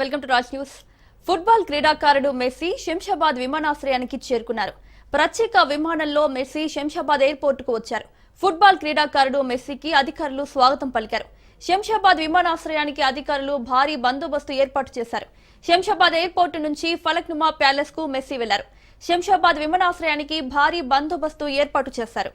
Welcome to Raj news. Football క్రీడాకారుడు messy Shamshabad విమానాశ్రయానికి చేరుకున్నారు. ప్రత్యేక విమానంలో మెస్సీ శంషాబాద్ ఎయిర్పోర్టుకు వచ్చారు. ఫుట్బాల్ క్రీడాకారుడు మెస్సీకి అధికారులు స్వాగతం పలికారు. శంషాబాద్ విమానాశ్రయానికి అధికారులు భారీ బందోబస్తు ఏర్పాటు చేశారు. శంషాబాద్ ఎయిర్పోర్ట్ నుంచి ఫలక్నుమా ప్యాలెస్కు మెస్సీ వెళ్ళారు. శంషాబాద్ విమానాశ్రయానికి భారీ బందోబస్తు ఏర్పాటు చేశారు.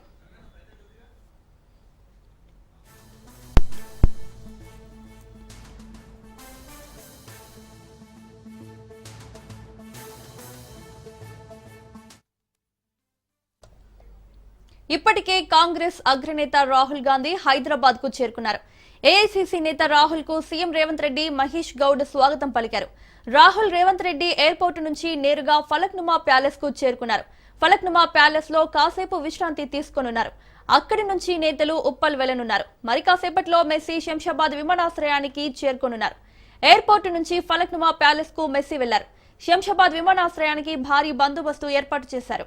ఇప్పటికే కాంగ్రెస్ అగ్రనేత రాహుల్ గాంధీ హైదరాబాద్కు చేరుకున్నారు. ఏఐసీసీ నేత రాహుల్కు సీఎం రేవంత్ రెడ్డి మహేష్ గౌడ్ స్వాగతం పలికారు. రాహుల్ రేవంత్ రెడ్డి ఎయిర్పోర్ట్ నుంచి నేరుగా ఫలక్నుమా ప్యాలెస్కు చేరుకున్నారు. ఫలక్నుమా ప్యాలెస్లో కాసేపు విశ్రాంతి తీసుకోనున్నారు. అక్కడి నుంచి నేతలు ఉప్పల్ వెళ్ళనున్నారు. మరి కాసేపట్లో మెస్సీ శంషాబాద్ విమానాశ్రయానికి చేరుకోనున్నారు. ఎయిర్పోర్ట్ నుంచి ఫలక్నుమా ప్యాలెస్కు మెస్సీ వెళ్ళారు. శంషాబాద్ విమానాశ్రయానికి భారీ బందోబస్తు ఏర్పాటు చేశారు.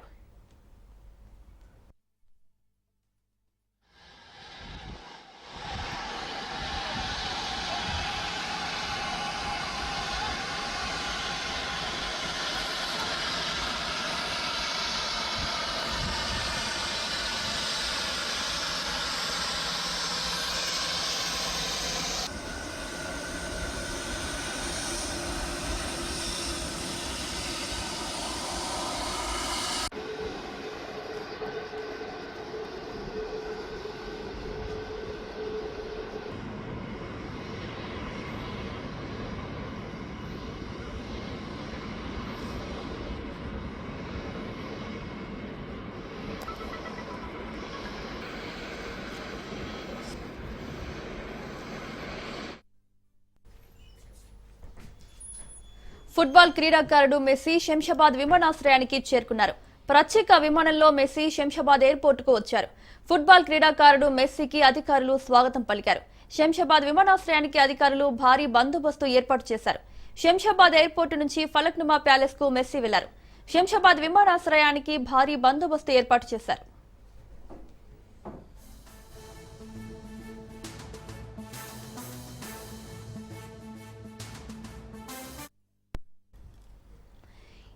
ఫుట్బాల్ క్రీడాకారుడు మెస్సీ శంషాబాద్ విమానాశ్రయానికి చేరుకున్నారు. ప్రత్యేక విమానంలో మెస్సీ శంషాబాద్ ఎయిర్పోర్టుకు వచ్చారు. ఫుట్బాల్ క్రీడాకారుడు మెస్సీకి అధికారులు స్వాగతం పలికారు. శంషాబాద్ విమానాశ్రయానికి అధికారులు భారీ బందోబస్తు ఏర్పాటు చేశారు. శంషాబాద్ ఎయిర్పోర్ట్ నుంచి ఫలక్నుమా ప్యాలెస్కు మెస్సీ వెళ్ళారు. శంషాబాద్ విమానాశ్రయానికి భారీ బందోబస్తు ఏర్పాటు చేశారు.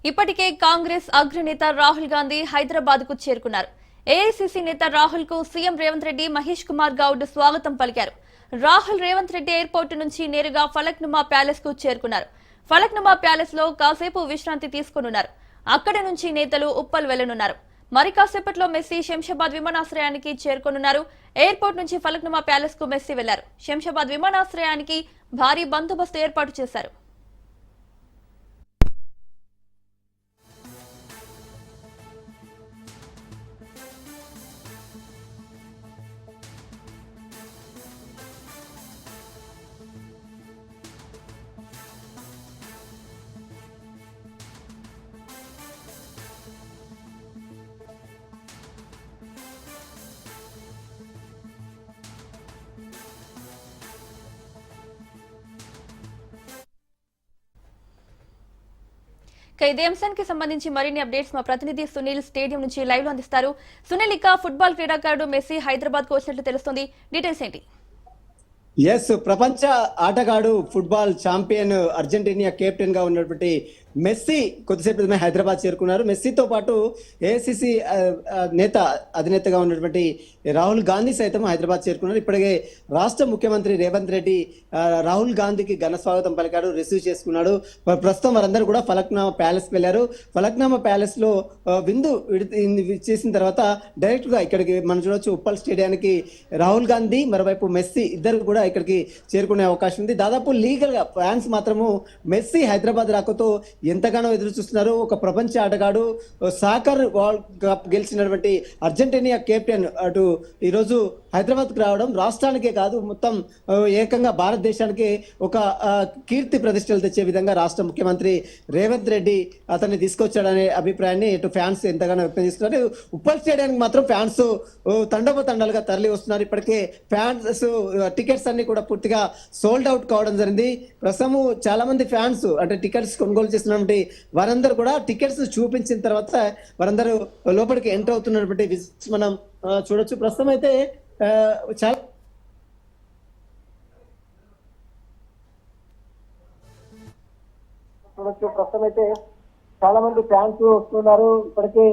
ఇప్పటికే కాంగ్రెస్ అగ్రనేత రాహుల్ గాంధీ హైదరాబాద్కు చేరుకున్నారు. ఏఐసీసీ నేత రాహుల్కు సీఎం రేవంత్ రెడ్డి మహేష్ కుమార్ గౌడ్ స్వాగతం పలికారు. రాహుల్ రేవంత్ రెడ్డి ఎయిర్పోర్ట్ నుంచి నేరుగా ఫలక్నుమా ప్యాలెస్కు చేరుకున్నారు. ఫలక్నుమా ప్యాలెస్లో కాసేపు విశ్రాంతి తీసుకున్నారు అక్కడి నుంచి నేతలు ఉప్పల్ వెళ్ళనున్నారు. మరి కాసేపట్లో మెస్సీ శంషాబాద్ విమానాశ్రయానికి చేరుకోనున్నారు. ఎయిర్పోర్ట్ నుంచి ఫలక్నుమా ప్యాలెస్కు మెస్సీ వెళ్ళారు. శంషాబాద్ విమానాశ్రయానికి భారీ బందోబస్తు ఏర్పాటు చేశారు. ఇక ఇదే అంశానికి సంబంధించి మరిన్ని అప్డేట్స్ మా ప్రతినిధి సునీల్ స్టేడియం నుంచి లైవ్లో అందిస్తారు. సునీల్ ఇక ఫుట్బాల్ క్రీడాకారుడు మెస్సీ హైదరాబాద్కు వచ్చినట్లు తెలుస్తుంది. డీటెయిల్స్ ఏంటి? ఎస్ ప్రపంచ ఆటగాడు ఫుట్బాల్ ఛాంపియన్ అర్జెంటీనియా కెప్టెన్గా ఉన్నటువంటి మెస్సీ కొద్దిసేపు క్రితమే హైదరాబాద్ చేరుకున్నారు. మెస్సీతో పాటు ఏఐసిసి నేత అధినేతగా ఉన్నటువంటి రాహుల్ గాంధీ సైతం హైదరాబాద్ చేరుకున్నారు. ఇప్పటికే రాష్ట్ర ముఖ్యమంత్రి రేవంత్ రెడ్డి రాహుల్ గాంధీకి ఘన స్వాగతం పలికాడు రిసీవ్ చేసుకున్నాడు. ప్రస్తుతం వారందరూ కూడా ఫలక్నామా ప్యాలెస్ వెళ్ళారు. ఫలక్నామా ప్యాలెస్లో విందు విడి- చేసిన తర్వాత డైరెక్ట్గా ఇక్కడికి మనం చూడవచ్చు ఉప్పల్ స్టేడియానికి రాహుల్ గాంధీ మరోవైపు మెస్సీ ఇద్దరు కూడా ఇక్కడికి చేరుకునే అవకాశం ఉంది. దాదాపు లీగల్గా ఫ్యాన్స్ మాత్రము మెస్సీ హైదరాబాద్ రాకతో ఎంతగానో ఎదురు చూస్తున్నారు. ఒక ప్రపంచ ఆటగాడు సాకర్ వరల్డ్ కప్ గెలిచినటువంటి అర్జెంటీనియా కెప్టెన్ అటు ఈరోజు హైదరాబాద్కు రావడం రాష్ట్రానికే కాదు మొత్తం ఏకంగా భారతదేశానికి ఒక కీర్తి ప్రతిష్టలు తెచ్చే విధంగా రాష్ట్ర ముఖ్యమంత్రి రేవంత్ రెడ్డి అతన్ని తీసుకొచ్చాడనే అభిప్రాయాన్ని ఇటు ఫ్యాన్స్ ఎంతగానో వ్యక్తం చేస్తున్నారు. ఉప్పల్ స్టేడియానికి మాత్రం ఫ్యాన్స్ తండవ తండాలుగా తరలి వస్తున్నారు. ఇప్పటికే ఫ్యాన్స్ టికెట్స్ అన్ని కూడా పూర్తిగా సోల్డ్ అవుట్ కావడం జరిగింది. ప్రస్తుతము చాలా మంది ఫ్యాన్స్ అంటే టికెట్స్ కొనుగోలు చేస్తున్నటువంటి వారందరూ కూడా టికెట్స్ చూపించిన తర్వాత వారందరూ లోపలికి ఎంటర్ అవుతున్నటువంటి మనం చూడొచ్చు. ప్రస్తుతం అయితే చాలా చూడొచ్చు. ప్రస్తుతం అయితే చాలా మంది ఫ్యాన్స్ వస్తున్నారు. ఇప్పటికే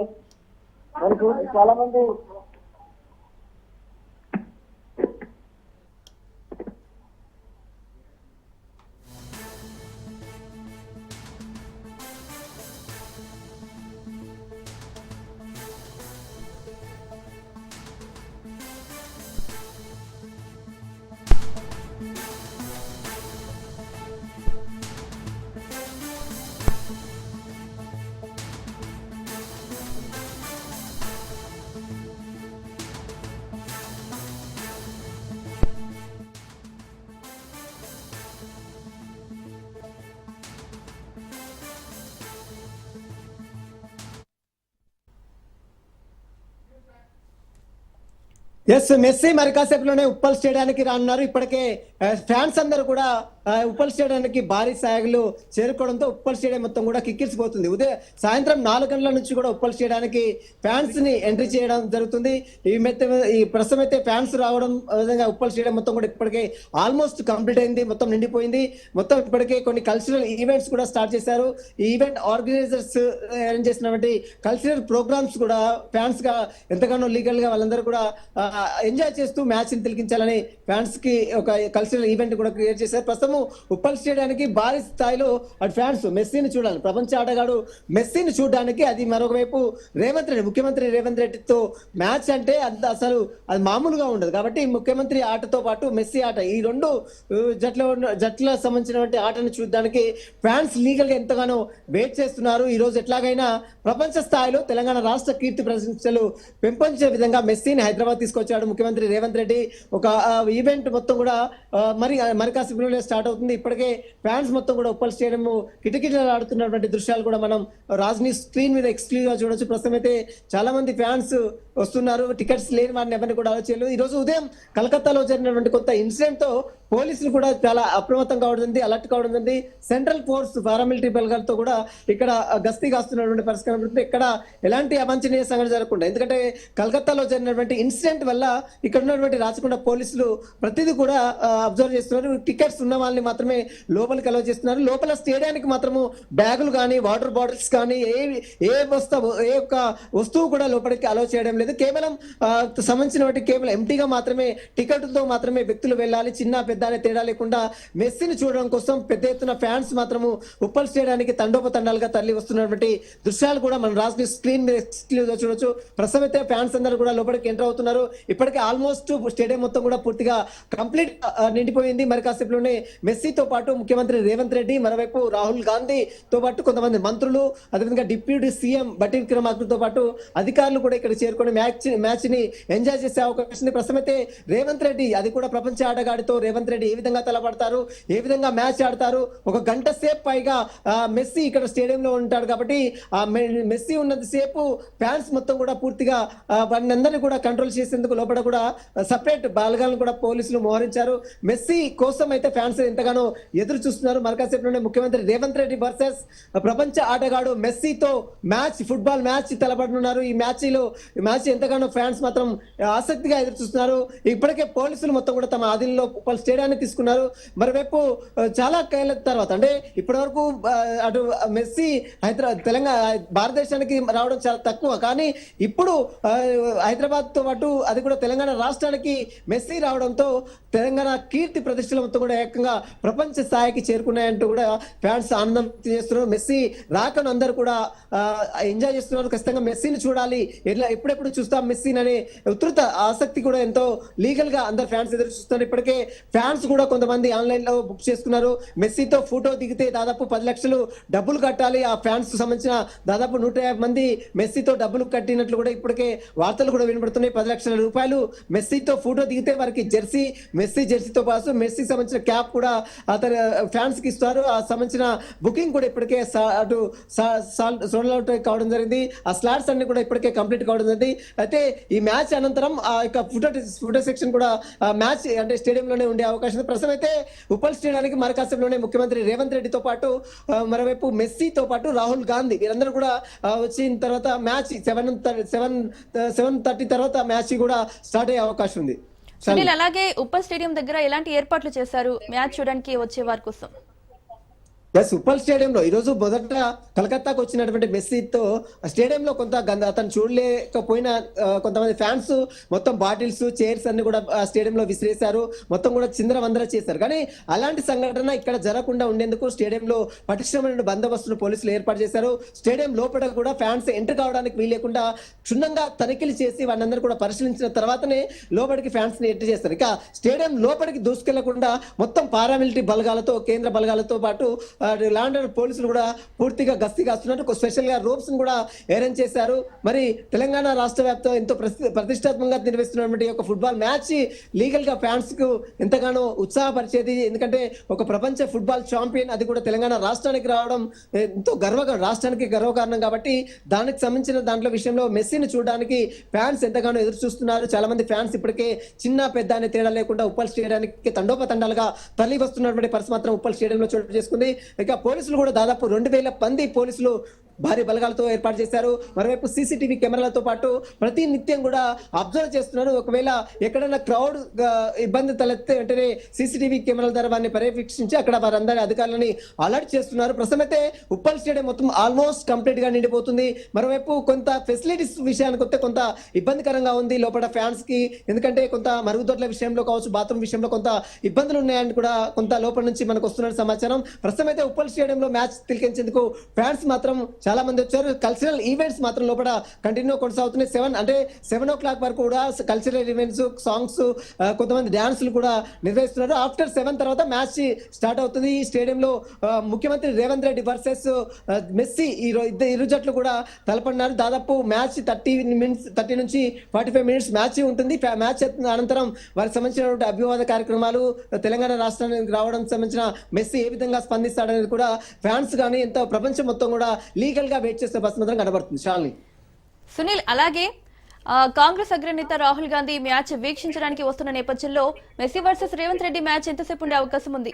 మరి చాలా మంది ఎస్ మెస్సీ మరి కాసేపులోనే ఉప్పల్ స్టేడియానికి రానున్నారు. ఇప్పటికే eh, ఫ్యాన్స్ అందరూ కూడా ఉప్పల్ స్టేడియానికి భారీ స్థాయిలో చేరుకోవడంతో ఉప్పల్ స్టేడియం మొత్తం కూడా కిక్కిరిసిపోతుంది ఉదయం సాయంత్రం నాలుగు గంటల నుంచి కూడా ఉప్పల్ స్టేడియానికి ఫ్యాన్స్ని ఎంట్రీ చేయడం జరుగుతుంది. ఈ మెత్త ఈ ప్రస్తుతం అయితే ఫ్యాన్స్ రావడం విధంగా ఉప్పల్ స్టేడియం మొత్తం కూడా ఇప్పటికే ఆల్మోస్ట్ కంప్లీట్ అయింది మొత్తం నిండిపోయింది. మొత్తం ఇప్పటికే కొన్ని కల్చరల్ ఈవెంట్స్ కూడా స్టార్ట్ చేశారు. ఈ ఈవెంట్ ఆర్గనైజర్స్ అరేంజ్ చేసినటువంటి కల్చరల్ ప్రోగ్రామ్స్ కూడా ఫ్యాన్స్గా ఎంతగానో లీగల్గా వాళ్ళందరూ కూడా ఎంజాయ్ చేస్తూ మ్యాచ్ని తిలకించాలని ఫ్యాన్స్కి ఒక కల్చరల్ ఈవెంట్ కూడా క్రియేట్ చేశారు. ప్రస్తుతం ఉప్పల్ చేయడానికి భారీ స్థాయిలో అటు ఫ్యాన్స్ మెస్సీని చూడాలి. ప్రపంచ ఆటగాడు మెస్సీని చూడడానికి అది మరొక వైపు రేవంత్ రెడ్డి ముఖ్యమంత్రి రేవంత్ రెడ్డితో మ్యాచ్ అంటే అంత అసలు అది మామూలుగా ఉండదు. కాబట్టి ముఖ్యమంత్రి ఆటతో పాటు మెస్సీ ఆట ఈ రెండు జట్ల జట్ల సంబంధించినటువంటి ఆటను చూడడానికి ఫ్యాన్స్ లీగల్గా ఎంతగానో వెయిట్ చేస్తున్నారు. ఈ రోజు ఎట్లాగైనా ప్రపంచ స్థాయిలో తెలంగాణ రాష్ట్ర కీర్తి ప్రశంసలు పెంపొంచే విధంగా మెస్సీని హైదరాబాద్ తీసుకొచ్చాడు ముఖ్యమంత్రి రేవంత్ రెడ్డి. ఒక ఈవెంట్ మొత్తం కూడా మరి మరి స్టార్ట్ స్టార్ట్ అవుతుంది. ఇప్పటికే ఫ్యాన్స్ మొత్తం కూడా ఉప్పల్ స్టేడియం కిటకిటలు ఆడుతున్నటువంటి దృశ్యాలు కూడా మనం రాజ్ని స్క్రీన్ మీద ఎక్స్క్లూజివ్గా చూడొచ్చు. ప్రస్తుతం అయితే చాలా మంది ఫ్యాన్స్ వస్తున్నారు. టికెట్స్ లేని వారిని ఎవరిని కూడా ఆలోచనలు ఈ రోజు ఉదయం కలకత్తాలో జరిగినటువంటి కొత్త ఇన్సిడెంట్తో పోలీసులు కూడా చాలా అప్రమత్తం కావడం అలర్ట్ కావడం సెంట్రల్ ఫోర్స్ పారామిలిటరీ బలగాలతో కూడా ఇక్కడ గస్తీ కాస్తున్నటువంటి పరిస్థితి కనబడుతుంది. ఇక్కడ ఎలాంటి అవాంఛనీయ సంఘటన జరగకుండా ఎందుకంటే కలకత్తాలో జరిగినటువంటి ఇన్సిడెంట్ వల్ల ఇక్కడ ఉన్నటువంటి రాచకొండ పోలీసులు ప్రతిదీ కూడా అబ్జర్వ్ చేస్తున్నారు. టికెట్స్ ఉన్న వాళ్ళని మాత్రమే లోపలికి అలౌ చేస్తున్నారు. లోపల స్టేడియానికి మాత్రము బ్యాగులు కానీ వాటర్ బాటిల్స్ కానీ ఏ ఏ వస్తువు ఏ ఒక్క వస్తువు కూడా లోపలికి అలౌ చేయడం లేదు. కేవలం సంబంధించిన వాటి కేవలం ఎంటీగా మాత్రమే టికెట్తో మాత్రమే వ్యక్తులు వెళ్ళాలి. చిన్న పెద్ద అనే తేడా లేకుండా మెస్సీని చూడడం కోసం పెద్ద ఎత్తున ఫ్యాన్స్ మాత్రము ఉప్పల్ స్టేడియానికి తండోపతండాలుగా తరలి వస్తున్నటువంటి దృశ్యాలు కూడా మనం రాసిన స్క్రీన్ మీద చూడొచ్చు. ప్రస్తుతం ఫ్యాన్స్ అందరూ కూడా లోపలికి ఎంటర్ అవుతున్నారు. ఇప్పటికే ఆల్మోస్ట్ స్టేడియం మొత్తం కూడా పూర్తిగా కంప్లీట్ నిండిపోయింది. మరి కాసేపులోనే మెస్సీతో పాటు ముఖ్యమంత్రి రేవంత్ రెడ్డి మరోవైపు రాహుల్ గాంధీ తో పాటు కొంతమంది మంత్రులు అదేవిధంగా డిప్యూటీ సీఎం బట్టి విక్రమార్కతో పాటు అధికారులు కూడా ఇక్కడ చేరుకొని మ్యాచ్ మ్యాచ్ని ఎంజాయ్ చేసే అవకాశం ఉంది. ప్రస్తుతం రేవంత్ రెడ్డి అది కూడా ప్రపంచ ఆటగాడితో రేవంత్ రెడ్డి ఏ విధంగా తలపడతారు? ఏ విధంగా మ్యాచ్ ఆడతారు? ఒక గంట సేపు పైగా మెస్సీ ఇక్కడ స్టేడియంలో ఉంటాడు కాబట్టి ఆ మెస్సీ ఉన్నంత సేపు ఫ్యాన్స్ మొత్తం కూడా పూర్తిగా ఆ, వారిని అందరినీ కూడా కంట్రోల్ చేసేందుకు లోపల కూడా సపరేట్ బాలగాలను కూడా పోలీసులు మోహరించారు. మెస్సీ కోసం అయితే ఫ్యాన్స్ ఎంతగానో ఎదురు చూస్తున్నారు. మరకాసేపులోనే ముఖ్యమంత్రి రేవంత్ రెడ్డి వర్సెస్ ప్రపంచ ఆటగాడు మెస్సీతో మ్యాచ్ ఫుట్బాల్ మ్యాచ్ తలపడనున్నారు. ఈ మ్యాచ్లో ఈ మ్యాచ్ ఎంతగానో ఫ్యాన్స్ మాత్రం ఆసక్తిగా ఎదురు చూస్తున్నారు. ఇప్పటికే పోలీసులు మొత్తం కూడా తమ ఆధీనంలో పలు చేయడానికి తీసుకున్నారు. మరోవైపు ఆ, చాలా కేళ్ళ తర్వాత అంటే ఇప్పటి వరకు అటు మెస్సీ హైదరాబాద్ తెలంగాణ భారతదేశానికి రావడం చాలా తక్కువ. కానీ ఇప్పుడు హైదరాబాద్తో పాటు అది కూడా తెలంగాణ రాష్ట్రానికి మెస్సీ రావడంతో తెలంగాణ కీర్తి ప్రతిష్టలు మొత్తం కూడా ఏకంగా ప్రపంచ స్థాయికి చేరుకున్నాయంటూ కూడా ఫ్యాన్స్ ఆనందం చేస్తున్నారు మెస్సీ రాకను అందరూ కూడా ఎంజాయ్ చేస్తున్నారు. ఖచ్చితంగా మెస్సీని చూడాలి. ఎట్లా ఎప్పుడెప్పుడు చూస్తాం మెస్సీని అనే ఉధృత ఆసక్తి కూడా ఎంతో లీగల్గా అందరు ఫ్యాన్స్ ఎదురు చూస్తున్నారు. ఇప్పటికే ఫ్యాన్స్ కూడా కొంతమంది ఆన్లైన్లో బుక్ చేసుకున్నారు. మెస్సీతో ఫోటో దిగితే దాదాపు పది లక్షలు డబ్బులు కట్టాలి. ఆ ఫ్యాన్స్ సంబంధించిన దాదాపు నూట యాభై మంది మెస్సీతో డబ్బులు కట్టినట్లు కూడా ఇప్పటికే వార్తలు కూడా వినబడుతున్నాయి. పది లక్షల రూపాయలు మెస్సీతో ఫోటో దిగితే వారికి జెర్సీ మెస్సీ జెర్సీతో పాటు మెస్సీ సంబంధించిన క్యాప్ కూడా అతని ఫ్యాన్స్కి ఇస్తారు. ఆ సంబంధించిన బుకింగ్ కూడా ఇప్పటికే అటు సోల్డ్ అవుట్ కావడం జరిగింది. ఆ స్లాట్స్ అన్ని కూడా ఇప్పటికే కంప్లీట్ కావడం జరిగింది. అయితే ఈ మ్యాచ్ అనంతరం ఆ యొక్క ఫోటో ఫోటో సెక్షన్ కూడా మ్యాచ్ అంటే స్టేడియంలోనే ఉండే అవకాశం ఉంది. ప్రస్తుతం అయితే ఉప్పల్ స్టేడియానికి మరకాశంలోనే ముఖ్యమంత్రి రేవంత్ రెడ్డితో పాటు మరోవైపు మెస్సీతో పాటు రాహుల్ గాంధీ. వీరందరూ కూడా వచ్చిన తర్వాత match seven seven seven thirty తర్వాత మ్యాచ్ కూడా స్టార్ట్ అయ్యే అవకాశం ఉంది. సునీల్ అలాగే ఉప్పల్ స్టేడియం దగ్గర ఎలాంటి ఏర్పాట్లు చేశారు మ్యాచ్ చూడడానికి వచ్చే వారి కోసం? ఎస్ ఉప్పల్ స్టేడియంలో ఈ రోజు మొదట కలకత్తాకు వచ్చినటువంటి మెస్సీతో స్టేడియంలో కొంత గంద అతను చూడలేకపోయిన కొంతమంది ఫ్యాన్స్ మొత్తం బాటిల్స్ చైర్స్ అన్ని కూడా స్టేడియంలో విసిరేశారు. మొత్తం కూడా చిందర వందర చేశారు. కానీ అలాంటి సంఘటన ఇక్కడ జరగకుండా ఉండేందుకు స్టేడియంలో పటిష్టమైన బందోబస్తును పోలీసులు ఏర్పాటు చేశారు. స్టేడియం లోపల కూడా ఫ్యాన్స్ ఎంటర్ కావడానికి వీలేకుండా క్షుణ్ణంగా తనిఖీలు చేసి వాళ్ళందరూ కూడా పరిశీలించిన తర్వాతనే లోపలికి ఫ్యాన్స్ని ఎంటర్ చేస్తారు. ఇక స్టేడియం లోపలికి దూసుకెళ్ళకుండా మొత్తం పారామిలిటరీ బలగాలతో కేంద్ర బలగాలతో పాటు ల్యాండ్ అండ్ పోలీసులు కూడా పూర్తిగా గస్తీ కాస్తున్నట్టు ఒక స్పెషల్గా కూడా అరేంజ్ చేశారు. మరి తెలంగాణ రాష్ట్ర వ్యాప్తంగా ఎంతో ప్రతిష్టాత్మకంగా నిర్వహిస్తున్నటువంటి ఒక ఫుట్బాల్ మ్యాచ్ లీగల్గా ఫ్యాన్స్కు ఎంతగానో ఉత్సాహపరిచేది. ఎందుకంటే ఒక ప్రపంచ ఫుట్బాల్ ఛాంపియన్ అది కూడా తెలంగాణ రాష్ట్రానికి రావడం ఎంతో గర్వ రాష్ట్రానికి గర్వకారణం కాబట్టి దానికి సంబంధించిన దాంట్లో విషయంలో మెస్సీని చూడడానికి ఫ్యాన్స్ ఎంతగానో ఎదురు చూస్తున్నారు. చాలా మంది ఫ్యాన్స్ ఇప్పటికే చిన్న పెద్ద అనే తేడా లేకుండా ఉప్పల్ స్టేడియానికి తండోపతండాలుగా తరలి వస్తున్నటువంటి పరిస్థితి మాత్రం ఉప్పల్ స్టేడియంలో చోటు చేసుకుంది. ఇక పోలీసులు కూడా దాదాపు రెండు వేల మంది పోలీసులు భారీ బలగాలతో ఏర్పాటు చేశారు. మరోవైపు సీసీటీవీ కెమెరాలతో పాటు ప్రతి నిత్యం కూడా అబ్జర్వ్ చేస్తున్నారు. ఒకవేళ ఎక్కడైనా క్రౌడ్ ఇబ్బంది తలెత్తే వెంటనే సీసీటీవీ కెమెరాల ద్వారా వారిని పర్యవేక్షించి అక్కడ వారందరి అధికారులని అలర్ట్ చేస్తున్నారు. ప్రస్తుతమైతే ఉప్పల్ స్టేడియం మొత్తం ఆల్మోస్ట్ కంప్లీట్గా నిండిపోతుంది. మరోవైపు కొంత ఫెసిలిటీస్ విషయానికి వస్తే కొంత ఇబ్బందికరంగా ఉంది. లోపల ఫ్యాన్స్కి ఎందుకంటే కొంత మరుగుదొడ్ల విషయంలో కావచ్చు బాత్రూమ్ విషయంలో కొంత ఇబ్బందులు ఉన్నాయని కూడా కొంత లోపల నుంచి మనకు వస్తున్న సమాచారం. ప్రస్తుతం అయితే ఉప్పల్ స్టేడియంలో మ్యాచ్ తిలకించేందుకు ఫ్యాన్స్ మాత్రం చాలా మంది వచ్చారు. కల్చరల్ ఈవెంట్స్ మాత్రం లోపల కంటిన్యూ కొనసాగుతున్నాయి. సెవెన్ అంటే సెవెన్ ఓ క్లాక్ వరకు కూడా కల్చరల్ ఈవెంట్స్ సాంగ్స్ కొంతమంది డాన్సులు కూడా నిర్వహిస్తున్నారు. ఆఫ్టర్ సెవెన్ తర్వాత మ్యాచ్ స్టార్ట్ అవుతుంది. ఈ స్టేడియంలో ముఖ్యమంత్రి రేవంత్ రెడ్డి వర్సెస్ మెస్సీ ఈ ఇద్దరు ఇరు జట్లు కూడా తలపడినారు. దాదాపు మ్యాచ్ థర్టీ మినిట్స్ థర్టీ నుంచి ఫార్టీ ఫైవ్ మినిట్స్ మ్యాచ్ ఉంటుంది. మ్యాచ్ అనంతరం వారికి సంబంధించినటువంటి అభివాద కార్యక్రమాలు తెలంగాణ రాష్ట్రానికి రావడం సంబంధించిన మెస్సీ ఏ విధంగా అనేది కూడా ఫ్యాన్స్ కానీ ఎంతో ప్రపంచం మొత్తం కూడా లీగల్గా వెయిట్ చేసే బస్ మాత్రం కనబడుతుంది. షాలిని. సునీల్ అలాగే ఆ, కాంగ్రెస్ అగ్రనేత రాహుల్ గాంధీ మ్యాచ్ వీక్షించడానికి వస్తున్న నేపథ్యంలో messy versus Revanth Reddy match ఎంతసేపు ఉండే అవకాశం ఉంది?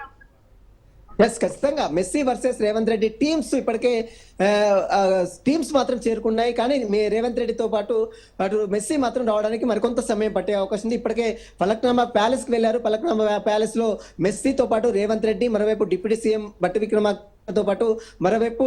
ఎస్ ఖచ్చితంగా. Messy versus Revanth Reddy teams ఇప్పటికే టీమ్స్ మాత్రం చేరుకున్నాయి. కానీ మే రేవంత్ రెడ్డితో పాటు అటు మెస్సీ మాత్రం రావడానికి మరికొంత సమయం పట్టే అవకాశం ఉంది. ఇప్పటికే పలక్నామా ప్యాలెస్కి వెళ్ళారు. పలక్నామా ప్యాలెస్లో మెస్సీతో పాటు రేవంత్ రెడ్డి మరోవైపు డిప్యూటీ సీఎం బట్టి విక్రమార్కతో పాటు మరోవైపు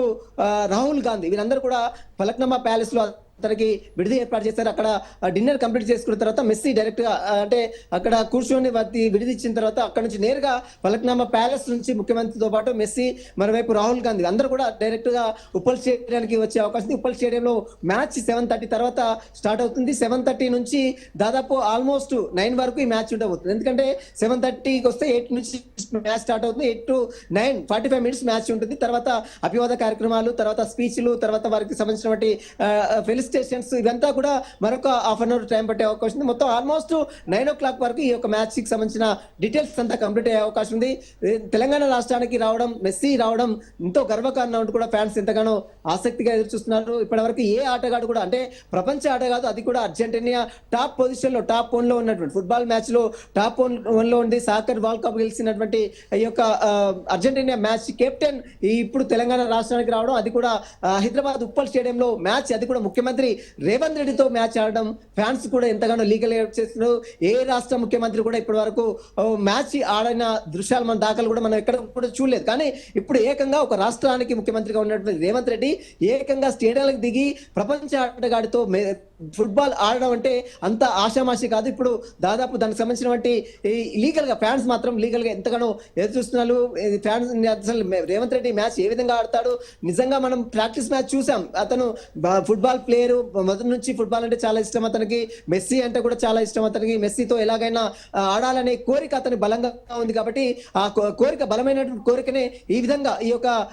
రాహుల్ గాంధీ. వీరందరూ కూడా పలక్నామా ప్యాలెస్లో అతనికి విడిది ఏర్పాటు చేశారు. అక్కడ డిన్నర్ కంప్లీట్ చేసుకున్న తర్వాత మెస్సీ డైరెక్ట్గా అంటే అక్కడ కూర్చొని వాటి విడిది ఇచ్చిన తర్వాత అక్కడ నుంచి నేరుగా పలక్నామా ప్యాలెస్ నుంచి ముఖ్యమంత్రితో పాటు మెస్సీ మరోవైపు రాహుల్ గాంధీ అందరూ కూడా డైరెక్ట్గా ఉప్పల్ స్టేడియానికి వచ్చే అవకాశం ఉంది ఉప్పల్ స్టేడియంలో మ్యాచ్ సెవెన్ థర్టీ తర్వాత స్టార్ట్ అవుతుంది. సెవెన్ థర్టీ నుంచి దాదాపు ఆల్మోస్ట్ నైన్ వరకు ఈ మ్యాచ్ ఉండబోతుంది. ఎందుకంటే సెవెన్ థర్టీకి వస్తే ఎయిట్ నుంచి మ్యాచ్ స్టార్ట్ అవుతుంది. Eight to nine forty five minutes match ఉంటుంది. తర్వాత అభివాద కార్యక్రమాలు తర్వాత స్పీచ్లు తర్వాత వారికి సంబంధించినటువంటి ఫెలిసిటేషన్స్ ఇదంతా కూడా మరొక హాఫ్ అన్ అవర్ టైం పట్టే అవకాశం ఉంది. మొత్తం ఆల్మోస్ట్ నైన్ ఓ క్లాక్ వరకు ఈ యొక్క మ్యాచ్కి సంబంధించిన డీటెయిల్స్ అంతా కంప్లీట్ అయ్యే అవకాశం ఉంది. తెలంగాణ రాష్ట్రానికి రావడం మెస్సీ రావడం ఎంతో గర్వకారణం అంటూ కూడా ఫ్యాన్స్ ఎంతగానో ఆసక్తిగా ఎదురు చూస్తున్నారు ఇప్పటివరకు ఏ ఆటగాడు కూడా అంటే ప్రపంచ ఆటగాడు అది కూడా అర్జెంటీనా టాప్ పొజిషన్లో టాప్ వన్లో ఉన్నటువంటి ఫుట్బాల్ మ్యాచ్లో టాప్ వన్ వన్లో ఉండి సాకర్ వరల్డ్ కప్ గెలిచినటువంటి ఈ యొక్క అర్జెంటీనా మ్యాచ్ కెప్టెన్ ఈ ఇప్పుడు తెలంగాణ రాష్ట్రానికి రావడం అది కూడా హైదరాబాద్ ఉప్పల్ స్టేడియంలో మ్యాచ్ అది కూడా ముఖ్యమంత్రి రేవంత్ రెడ్డితో మ్యాచ్ ఆడడం ఫ్యాన్స్ కూడా ఎంతగానో లీగల్ చేస్తున్నారు. ఏ రాష్ట్ర ముఖ్యమంత్రి కూడా ఇప్పటి వరకు మ్యాచ్ ఆడిన దృశ్యాలు మన దాఖలు కూడా మనం ఎక్కడ కూడా చూడలేదు. కానీ ఇప్పుడు ఏకంగా ఒక రాష్ట్రానికి ముఖ్యమంత్రిగా ఉన్నటువంటి రేవంత్ రెడ్డి ఏకంగా స్టేడియాలకు దిగి ప్రపంచ ఆటగాడితో మే- ఫుట్బాల్ ఆడడం అంటే అంత ఆషామాషి కాదు. ఇప్పుడు దాదాపు దానికి సంబంధించినటువంటి లీగల్గా ఫ్యాన్స్ మాత్రం లీగల్గా ఎంతగానో ఎదురు చూస్తున్నారు. ఫ్యాన్స్ అసలు రేవంత్ రెడ్డి మ్యాచ్ ఏ విధంగా ఆడతాడు? నిజంగా మనం ప్రాక్టీస్ మ్యాచ్ చూసాం. అతను ఫుట్బాల్ ప్లేయర్ మొదటి నుంచి ఫుట్బాల్ అంటే చాలా ఇష్టం అతనికి. మెస్సీ అంటే కూడా చాలా ఇష్టం అతనికి. మెస్సీతో ఎలాగైనా ఆడాలనే కోరిక అతని బలంగా ఉంది కాబట్టి ఆ కో- కోరిక బలమైనటువంటి కోరికనే ఈ విధంగా ఈ యొక్క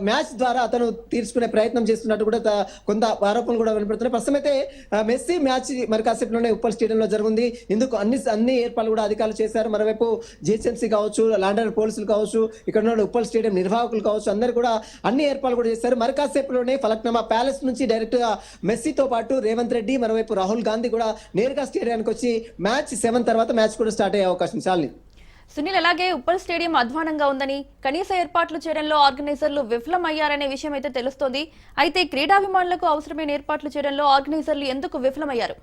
మ్యాచ్ ద్వారా అతను తీర్చుకునే ప్రయత్నం చేస్తున్నట్టు కూడా కొంత ఆరోపణలు కూడా వినపడుతున్నాయి. ప్రస్తుతం అయితే మెస్సీ మ్యాచ్ మరి కాసేపులోనే ఉప్పల్ స్టేడియంలో జరుగుంది. ఇందుకు అన్ని అన్ని ఏర్పాట్లు కూడా అధికారులు చేశారు. మరోవైపు జిహెచ్ఎంసీ కావచ్చు లాండర్ పోలీసులు కావచ్చు ఇక్కడ ఉన్న ఉప్పల్ స్టేడియం నిర్వాహకులు కావచ్చు అందరు కూడా అన్ని ఏర్పాట్లు కూడా చేశారు. మరి కాసేపులోనే ఫలక్నామా ప్యాలెస్ నుంచి డైరెక్ట్గా మెస్సీతో పాటు రేవంత్ రెడ్డి మరోవైపు రాహుల్ గాంధీ కూడా నేరుగా స్టేడియానికి వచ్చి మ్యాచ్ సెవెన్ తర్వాత మ్యాచ్ కూడా స్టార్ట్ అయ్యే అవకాశం చాలి సునీల్ అలాగే ఉప్పల్ స్టేడియం అధ్వానంగా ఉందని కనీస ఏర్పాట్లు చేయడంలో ఆర్గనైజర్లు విఫలమయ్యారనే విషయం అయితే తెలుస్తోంది. అయితే క్రీడాభిమానులకు అవసరమైన ఏర్పాట్లు చేయడంలో ఆర్గనైజర్లు ఎందుకు విఫలమయ్యారు?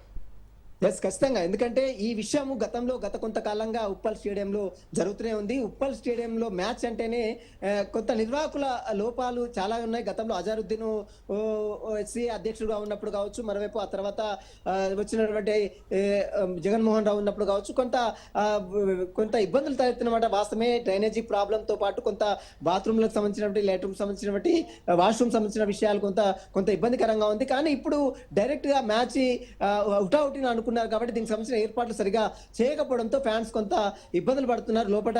ఎస్ ఖచ్చితంగా. ఎందుకంటే ఈ విషయము గతంలో గత కొంతకాలంగా ఉప్పల్ స్టేడియంలో జరుగుతూనే ఉంది. ఉప్పల్ స్టేడియంలో మ్యాచ్ అంటేనే కొంత నిర్వాహకుల లోపాలు చాలా ఉన్నాయి. గతంలో అజారుద్దీన్ ఎస్సీ అధ్యక్షుడుగా ఉన్నప్పుడు కావచ్చు మరోవైపు ఆ తర్వాత వచ్చినటువంటి జగన్మోహన్ రావు ఉన్నప్పుడు కావచ్చు కొంత కొంత ఇబ్బందులు తలెత్తినమాట. వాస్తవమే డ్రైనేజీ ప్రాబ్లంతో పాటు కొంత బాత్రూమ్లకు సంబంధించినటువంటి లెట్రూమ్ సంబంధించినటువంటి వాష్రూమ్ సంబంధించిన విషయాలు కొంత కొంత ఇబ్బందికరంగా ఉంది. కానీ ఇప్పుడు డైరెక్ట్గా మ్యాచ్ అవుట్ అనుకున్నారు కాబట్టి దీనికి సంబంధించిన ఏర్పాట్లు సరిగా చేయకపోవడంతో ఫ్యాన్స్ కొంత ఇబ్బందులు పడుతున్నారు. లోపల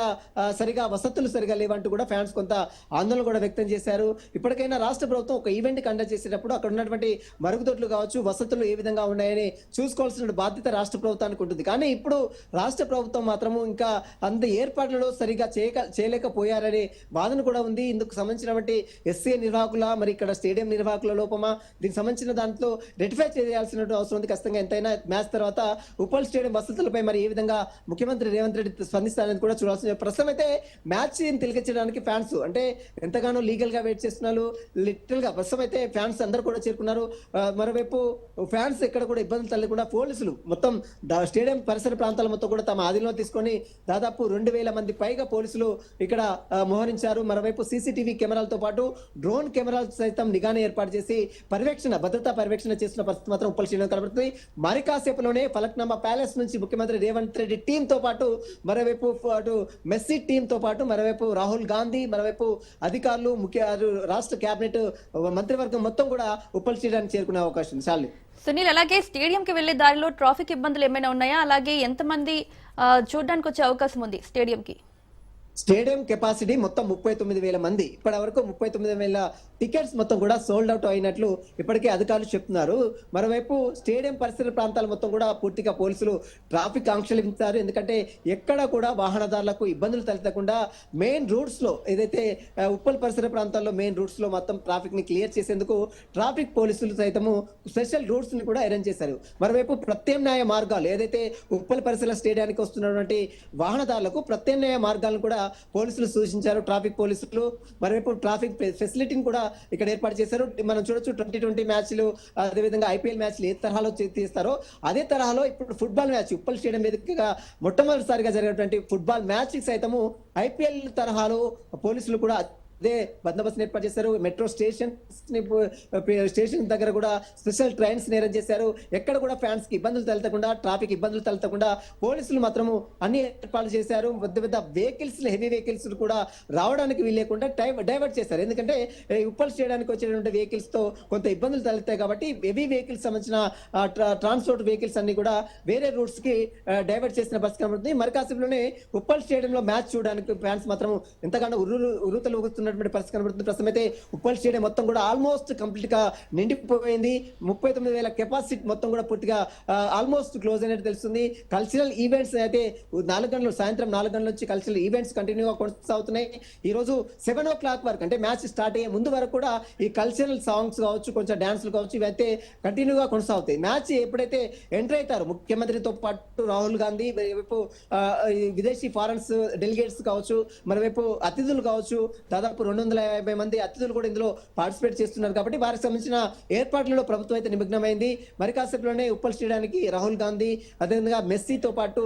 సరిగా వసతులు సరిగా లేవంటూ కూడా ఫ్యాన్స్ కొంత ఆందోళన కూడా వ్యక్తం చేశారు. ఇప్పటికైనా రాష్ట్ర ప్రభుత్వం ఒక ఈవెంట్ కండక్ట్ చేసేటప్పుడు అక్కడ ఉన్నటువంటి మరుగుదొడ్లు కావచ్చు వసతులు ఏ విధంగా ఉన్నాయని చూసుకోవాల్సిన బాధ్యత రాష్ట్ర ప్రభుత్వానికి ఉంటుంది. కానీ ఇప్పుడు రాష్ట్ర ప్రభుత్వం మాత్రము ఇంకా అంత ఏర్పాట్లలో సరిగా చేయక చేయలేకపోయారనే బాధను కూడా ఉంది. ఇందుకు సంబంధించినటువంటి ఎస్సీ నిర్వాహకుల మరి ఇక్కడ స్టేడియం నిర్వాహకుల లోపమా దీనికి సంబంధించిన దాంట్లో రెటిఫై చేయాల్సిన అవసరం ఉంది. ఖచ్చితంగా ఎంతైనా మ్యాచ్ తర్వాత ఉప్పల్ స్టేడియం వసతులపై మరి ఏ విధంగా ముఖ్యమంత్రి రేవంత్ రెడ్డి స్పందిస్తారని కూడా చూడాల్సిన ప్రస్తుతం అయితే మ్యాచ్ తిలకించడానికి ఫ్యాన్స్ అంటే ఎంతగానో లీగల్గా వెయిట్ చేస్తున్నారు. లిటిల్గా ప్రస్తుతం అయితే ఫ్యాన్స్ అందరూ కూడా చేరుకున్నారు. మరోవైపు ఫ్యాన్స్ ఎక్కడ కూడా ఇబ్బందులు తల్లకుండా పోలీసులు మొత్తం స్టేడియం పరిసర ప్రాంతాల మొత్తం కూడా తమ ఆధీనంలో తీసుకొని దాదాపు రెండు వేల మంది పైగా పోలీసులు ఇక్కడ మోహరించారు. మరోవైపు సీసీటీవీ కెమెరాలతో పాటు డ్రోన్ కెమెరాలు సైతం నిఘాను ఏర్పాటు చేసి పర్యవేక్షణ భద్రతా పర్యవేక్షణ చేస్తున్న పరిస్థితి మాత్రం ఉప్పల్ శ్రీనివాస్ కనబడుతుంది. మరి కాసేపులోనే ఫలక్నామా ప్యాలెస్ నుంచి ముఖ్యమంత్రి రేవంత్ రెడ్డి టీం తో పాటు మరోవైపు అటు మెస్సీ టీం తో పాటు మరోవైపు రాహుల్ గాంధీ మరోవైపు అధికారులు ముఖ్య రాష్ట్ర కేబినెట్ మంత్రివర్గం మొత్తం కూడా ఉప్పల్ స్టేడియానికి చేరుకునే అవకాశం ఉంది. చాలు. సునీల్ అలాగే స్టేడియంకి వెళ్ళే దారిలో ట్రాఫిక్ ఇబ్బందులు ఏమైనా ఉన్నాయా? అలాగే ఎంతమంది చూడడానికి వచ్చే అవకాశం ఉంది స్టేడియంకి? స్టేడియం కెపాసిటీ మొత్తం ముప్పై తొమ్మిది వేల మంది. ఇప్పటి వరకు ముప్పై తొమ్మిది వేల టికెట్స్ మొత్తం కూడా సోల్డ్ అవుట్ అయినట్లు ఇప్పటికే అధికారులు చెప్తున్నారు. మరోవైపు స్టేడియం పరిసర ప్రాంతాలు మొత్తం కూడా పూర్తిగా పోలీసులు ట్రాఫిక్ ఆంక్షలు ఎందుకంటే ఎక్కడ కూడా వాహనదారులకు ఇబ్బందులు తలెత్తకుండా మెయిన్ రూట్స్లో ఏదైతే ఉప్పల్ పరిసర ప్రాంతాల్లో మెయిన్ రూట్స్లో మొత్తం ట్రాఫిక్ని క్లియర్ చేసేందుకు ట్రాఫిక్ పోలీసులు సైతము స్పెషల్ రూట్స్ని కూడా అరేంజ్ చేశారు. మరోవైపు ప్రత్యామ్నాయ మార్గాలు ఏదైతే ఉప్పల్ పరిసర స్టేడియానికి వస్తున్నటువంటి వాహనదారులకు ప్రత్యామ్నాయ మార్గాలను కూడా పోలీసులు సూచించారు ట్రాఫిక్ పోలీసులు. మరోవైపు ట్రాఫిక్ ఫెసిలిటీని కూడా ఇక్కడ ఏర్పాటు చేశారు. మనం చూడొచ్చు ట్వంటీ ట్వంటీ మ్యాచ్లు అదేవిధంగా ఐపీఎల్ మ్యాచ్లు ఏ తరహాలో తీస్తారో అదే తరహాలో ఇప్పుడు ఫుట్బాల్ మ్యాచ్ ఉప్పల్ స్టేడియం వేదికగా మొట్టమొదటిసారిగా జరిగినటువంటి ఫుట్బాల్ మ్యాచ్ సైతము ఐపీఎల్ తరహాలో పోలీసులు కూడా అదే బందోబస్తు ఏర్పాటు చేశారు. మెట్రో స్టేషన్ స్టేషన్ దగ్గర కూడా స్పెషల్ ట్రైన్స్ నేరం చేశారు. ఎక్కడ కూడా ఫ్యాన్స్కి ఇబ్బందులు తలెత్తకుండా ట్రాఫిక్ ఇబ్బందులు తలెత్తకుండా పోలీసులు మాత్రము అన్ని ఏర్పాట్లు చేశారు. పెద్ద పెద్ద వెహికల్స్ హెవీ వెహికల్స్ కూడా రావడానికి వీలేకుండా డైవర్ట్ చేశారు. ఎందుకంటే ఈ ఉప్పల్ స్టేడియానికి వచ్చేటువంటి వెహికల్స్తో కొంత ఇబ్బందులు తలెత్తాయి కాబట్టి హెవీ వెహికల్స్ సంబంధించిన ట్రాన్స్పోర్ట్ వెహికల్స్ అన్ని కూడా వేరే రూట్స్కి డైవర్ట్ చేసిన పరిస్థితి కనబడుతుంది. మరికాసేపులోనే ఉప్పల్ స్టేడియంలో మ్యాచ్ చూడడానికి ఫ్యాన్స్ మాత్రం ఎంతగానో ఉర్రు ఉరుతలు ఉన్నటువంటి పరిస్థితి కనబడుతుంది. ప్రస్తుతం అయితే ఉప్పల్ స్టేడియం మొత్తం కూడా ఆల్మోస్ట్ కంప్లీట్గా నిండిపోయింది. ముప్పై తొమ్మిది వేల కెపాసిటీ మొత్తం కూడా పూర్తిగా ఆల్మోస్ట్ క్లోజ్ అయినట్టు తెలుస్తుంది. కల్చరల్ ఈవెంట్స్ అయితే నాలుగు గంటలు సాయంత్రం నాలుగు గంటల నుంచి కల్చరల్ ఈవెంట్స్ కంటిన్యూగా కొనసాగుతున్నాయి. ఈ రోజు సెవెన్ ఓ క్లాక్ వరకు అంటే మ్యాచ్ స్టార్ట్ అయ్యే ముందు వరకు కూడా ఈ కల్చరల్ సాంగ్స్ కావచ్చు కొంచెం డాన్స్లు కావచ్చు ఇవైతే కంటిన్యూగా కొనసాగుతాయి. మ్యాచ్ ఎప్పుడైతే ఎంటర్ అవుతారు ముఖ్యమంత్రితో పాటు రాహుల్ గాంధీ మరోవైపు విదేశీ ఫారెన్స్ డెలిగేట్స్ కావచ్చు మరోవైపు అతిథులు కావచ్చు దాదాపు రెండు వందల యాభై మంది అతిథులు కూడా ఇందులో పార్టిసిపేట్ చేస్తున్నారు కాబట్టి వారికి సంబంధించిన ఏర్పాట్లలో ప్రభుత్వం అయితే నిమగ్నమైంది. మరి కాసేపులోనే ఉప్పల్ స్టేడియానికి రాహుల్ గాంధీ అదేవిధంగా మెస్సీతో పాటు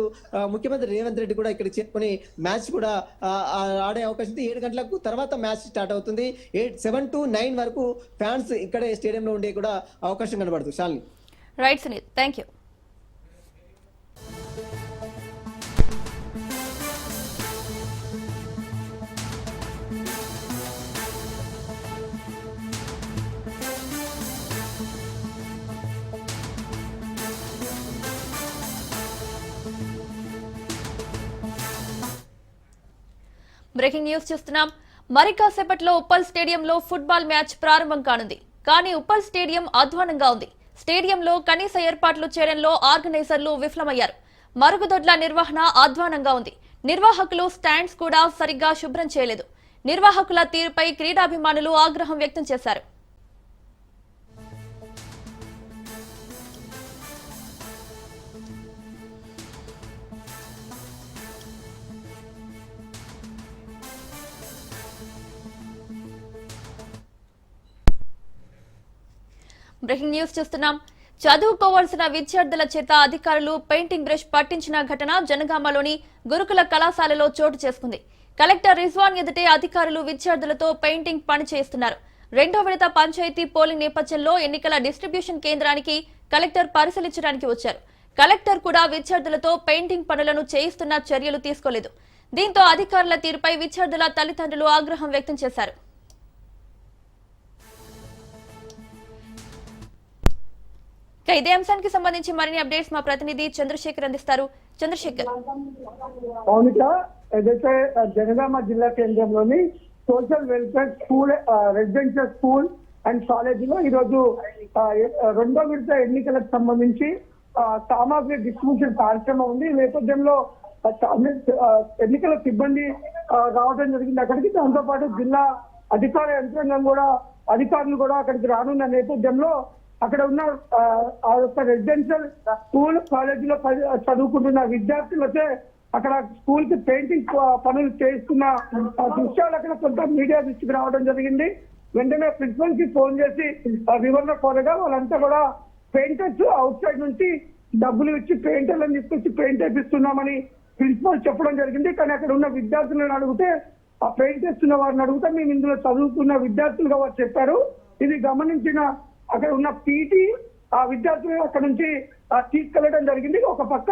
ముఖ్యమంత్రి రేవంత్ రెడ్డి కూడా ఇక్కడ చేరుకుని మ్యాచ్ కూడా ఆడే అవకాశం ఉంది. ఏడు గంటలకు తర్వాత మ్యాచ్ స్టార్ట్ అవుతుంది. ఎయిట్ సెవెన్ టు నైన్ వరకు ఫ్యాన్స్ ఇక్కడే స్టేడియంలో ఉండే కూడా అవకాశం కనబడుతుంది. Shalini right Sunil thank you breaking news చూస్తున్నాం. మరి కాసేపట్లో ఉప్పల్ స్టేడియంలో ఫుట్బాల్ మ్యాచ్ ప్రారంభం కానుంది. కానీ ఉప్పల్ స్టేడియం అధ్వానంగా ఉంది. స్టేడియంలో కనీస ఏర్పాట్లు చేయడంలో ఆర్గనైజర్లు విఫలమయ్యారు. మరుగుదొడ్ల నిర్వహణ అధ్వానంగా ఉంది. నిర్వాహకులు స్టాండ్స్ కూడా సరిగ్గా శుభ్రం చేయలేదు. నిర్వాహకుల తీరుపై క్రీడాభిమానులు ఆగ్రహం వ్యక్తం చేశారు. బ్రేకింగ్ న్యూస్ చూస్తున్నాం. చదువుకోవాల్సిన విద్యార్థుల చేత అధికారులు పెయింటింగ్ బ్రష్ పట్టించిన ఘటన జనగామలోని గురుకుల కళాశాలలో చోటు చేసుకుంది. కలెక్టర్ రిజ్వాన్ ఎదుటే అధికారులు విద్యార్థులతో పెయింటింగ్ పని చేస్తున్నారు రెండో విడత పంచాయతీ పోలింగ్ నేపథ్యంలో ఎన్నికల డిస్ట్రిబ్యూషన్ కేంద్రానికి కలెక్టర్ పరిశీలించడానికి వచ్చారు. కలెక్టర్ కూడా విద్యార్థులతో పెయింటింగ్ పనులను చేయిస్తున్న చర్యలు తీసుకోలేదు. దీంతో అధికారుల తీరుపై విద్యార్థుల తల్లిదండ్రులు ఆగ్రహం వ్యక్తం చేశారు. ఇదే అంశానికి సంబంధించి మరిన్ని అప్డేట్స్ మా ప్రతినిధి చంద్రశేఖర్ అందిస్తారు. చంద్రశేఖర్. మౌనిక ఏదైతే జనగామ జిల్లా కేంద్రంలోని social welfare school residential school and కాలేజీలో ఈరోజు ఆ, ఎ- రెండో విడత ఎన్నికలకు సంబంధించి సామాగ్రి డిస్ట్రిబ్యూషన్ కార్యక్రమం ఉంది. ఈ నేపథ్యంలో ఎన్నికల సిబ్బంది రావడం జరిగింది. అక్కడికి దాంతో పాటు జిల్లా అధికార యంత్రాంగం కూడా అధికారులు కూడా అక్కడికి రానున్న నేపథ్యంలో అక్కడ ఉన్న ఆ, యొక్క రెసిడెన్షియల్ స్కూల్ కాలేజీలో పది- చదువుకుంటున్న విద్యార్థులైతే అక్కడ స్కూల్కి పెయింటింగ్ పనులు చేస్తున్న ఆ దృశ్యాలు అక్కడ కొంత మీడియా దృష్టికి రావడం జరిగింది. వెంటనే ప్రిన్సిపల్కి ఫోన్ చేసి ఆ వివరణ కోరగా వాళ్ళంతా కూడా పెయింటర్స్ అవుట్ సైడ్ నుంచి డబ్బులు ఇచ్చి పెయింటర్లను తీసుకొచ్చి పెయింట్ వేపిస్తున్నామని ప్రిన్సిపల్ చెప్పడం జరిగింది. కానీ అక్కడ ఉన్న విద్యార్థులను అడిగితే ఆ పెయింట్ వేస్తున్న వారిని అడిగితే మేము ఇందులో చదువుకున్న విద్యార్థులుగా వారు చెప్పారు. ఇది గమనించిన అక్కడ ఉన్న పీటీ ఆ విద్యార్థులు అక్కడ నుంచి ఆ, తీసుకెళ్ళడం జరిగింది. ఒక పక్క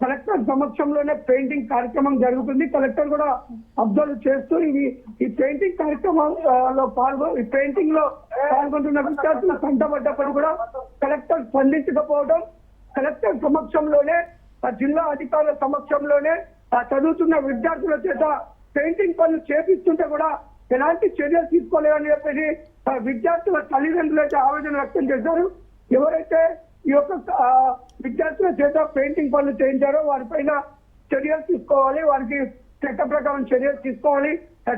కలెక్టర్ సమక్షంలోనే పెయింటింగ్ కార్యక్రమం జరుగుతుంది. కలెక్టర్ కూడా అబ్జర్వ్ చేస్తూ ఇది ఈ పెయింటింగ్ కార్యక్రమం లో పాల్గొ ఈ పెయింటింగ్లో పాల్గొంటున్న విద్యార్థులు కంటపడ్డప్పుడు కూడా కలెక్టర్ స్పందించకపోవడం కలెక్టర్ సమక్షంలోనే ఆ జిల్లా అధికారుల సమక్షంలోనే ఆ చదువుతున్న విద్యార్థుల చేత పెయింటింగ్ పనులు చేపిస్తుంటే కూడా ఎలాంటి చర్యలు తీసుకోలేదని చెప్పేసి విద్యార్థుల తల్లిదండ్రులు అయితే ఆవేదన వ్యక్తం చేశారు. ఎవరైతే ఈ యొక్క విద్యార్థుల చేత పెయింటింగ్ పనులు చేయించారో వారిపైన చర్యలు తీసుకోవాలి. వారికి చట్ట ప్రకారం చర్యలు తీసుకోవాలి.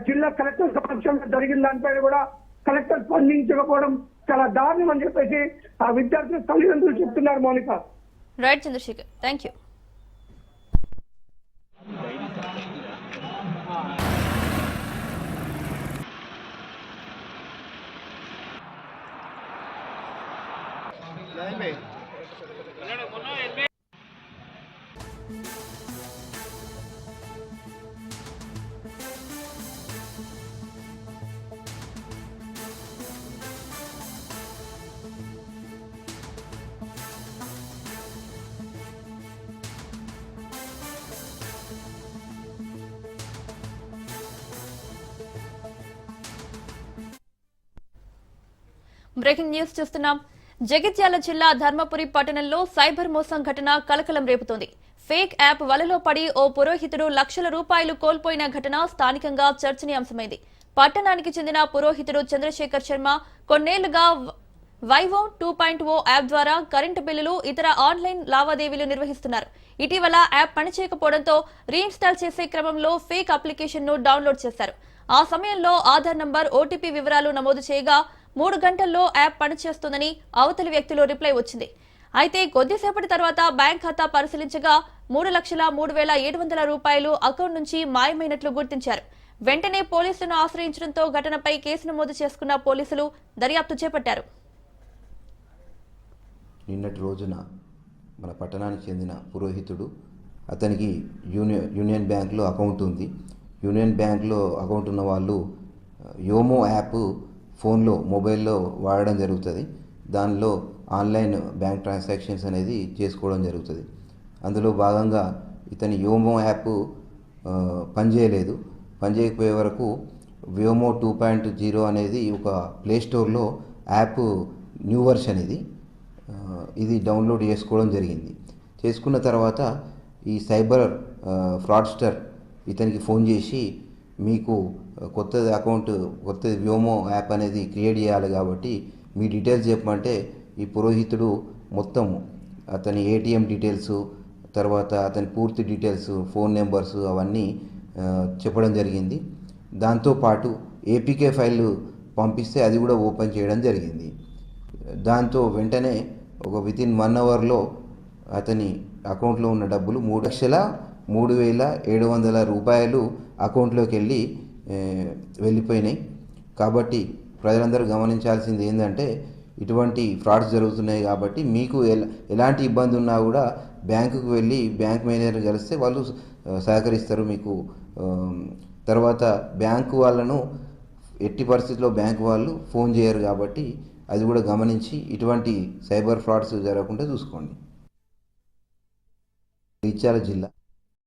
జిల్లా కలెక్టర్ సమక్షంలో జరిగిన దానిపైన కూడా కలెక్టర్ స్పందించకపోవడం చాలా దారుణం అని చెప్పేసి ఆ విద్యార్థుల తల్లిదండ్రులు చెప్తున్నారు Mounika. Right Chandrasekhar thank you breaking news చూస్తున్నాం. జగిత్యాల జిల్లా ధర్మపురి పట్టణంలో సైబర్ మోసం ఘటన కలకలం రేపుతోంది. ఫేక్ యాప్ వలలో పడి ఓ పురోహితుడు లక్షల రూపాయలు కోల్పోయిన ఘటన స్థానికంగా చర్చనీయాంశమైంది. పట్టణానికి చెందిన పురోహితుడు చంద్రశేఖర్ శర్మ కొన్నేళ్ళుగా వైవో టూ పాయింట్ ఓ యాప్ ద్వారా కరెంటు బిల్లులు ఇతర ఆన్లైన్ లావాదేవీలు నిర్వహిస్తున్నారు. ఇటీవల యాప్ పనిచేయకపోవడంతో రీఇన్స్టాల్ చేసే క్రమంలో ఫేక్ అప్లికేషన్ను డౌన్లోడ్ చేశారు. ఆ సమయంలో ఆధార్ నంబర్ ఓటీపీ వివరాలు నమోదు చేయగా మూడు గంటల్లో యాప్ పనిచేస్తుందని అవతలి వ్యక్తిలో రిప్లై వచ్చింది. అయితే కొద్దిసేపటి తర్వాత బ్యాంక్ ఖాతా పరిశీలించగా మూడు లక్షల మూడు వేల ఏడు వందల రూపాయలు అకౌంట్ నుంచి మాయమైనట్లు గుర్తించారు. వెంటనే పోలీసులను ఆశ్రయించడంతో ఘటనపై కేసు నమోదు చేసుకున్న పోలీసులు దర్యాప్తు చేపట్టారు. నిన్నటి రోజున మన పట్టణానికి చెందిన పురోహితుడు అతనికి యూనియన్ యూనియన్ బ్యాంక్లో అకౌంట్ ఉంది. యూనియన్ బ్యాంక్లో అకౌంట్ ఉన్న వాళ్ళు యోమో యాప్ ఫోన్లో మొబైల్లో వాడడం జరుగుతుంది. దానిలో ఆన్లైన్ బ్యాంక్ ట్రాన్సాక్షన్స్ అనేది చేసుకోవడం జరుగుతుంది. అందులో భాగంగా ఇతని యోమో యాప్ పనిచేయలేదు. పనిచేయకపోయే వరకు వ్యోమో టూ పాయింట్ జీరో అనేది ఒక ప్లే స్టోర్లో యాప్ న్యూ వర్షన్ ఇది. ఇది డౌన్లోడ్ చేసుకోవడం జరిగింది. చేసుకున్న తర్వాత ఈ సైబర్ ఫ్రాడ్స్టర్ ఇతనికి ఫోన్ చేసి మీకు కొత్త అకౌంట్ కొత్త వ్యోమో యాప్ అనేది క్రియేట్ చేయాలి కాబట్టి మీ డీటెయిల్స్ చెప్పమంటే ఈ పురోహితుడు మొత్తం అతని ఏటీఎం డీటెయిల్స్ తర్వాత అతని పూర్తి డీటెయిల్స్ ఫోన్ నెంబర్స్ అవన్నీ చెప్పడం జరిగింది. దాంతోపాటు ఏపీకే ఫైల్ పంపిస్తే అది కూడా ఓపెన్ చేయడం జరిగింది. దాంతో వెంటనే ఒక విత్ ఇన్ వన్ అవర్లో అతని అకౌంట్లో ఉన్న డబ్బులు మూడు లక్షల మూడు వేల ఏడు వందల రూపాయలు అకౌంట్లోకి వెళ్ళి వెళ్ళిపోయినాయి. కాబట్టి ప్రజలందరూ గమనించాల్సింది ఏంటంటే ఇటువంటి ఫ్రాడ్స్ జరుగుతున్నాయి కాబట్టి మీకు ఎలా ఎలాంటి ఇబ్బంది ఉన్నా కూడా బ్యాంకుకు వెళ్ళి బ్యాంక్ మేనేజర్ని కలిస్తే వాళ్ళు సహకరిస్తారు మీకు. తర్వాత బ్యాంకు వాళ్ళను ఎట్టి పరిస్థితుల్లో బ్యాంకు వాళ్ళు ఫోన్ చేయరు కాబట్టి అది కూడా గమనించి ఇటువంటి సైబర్ ఫ్రాడ్స్ జరగకుండా చూసుకోండి. ఇచ్చాల జిల్లా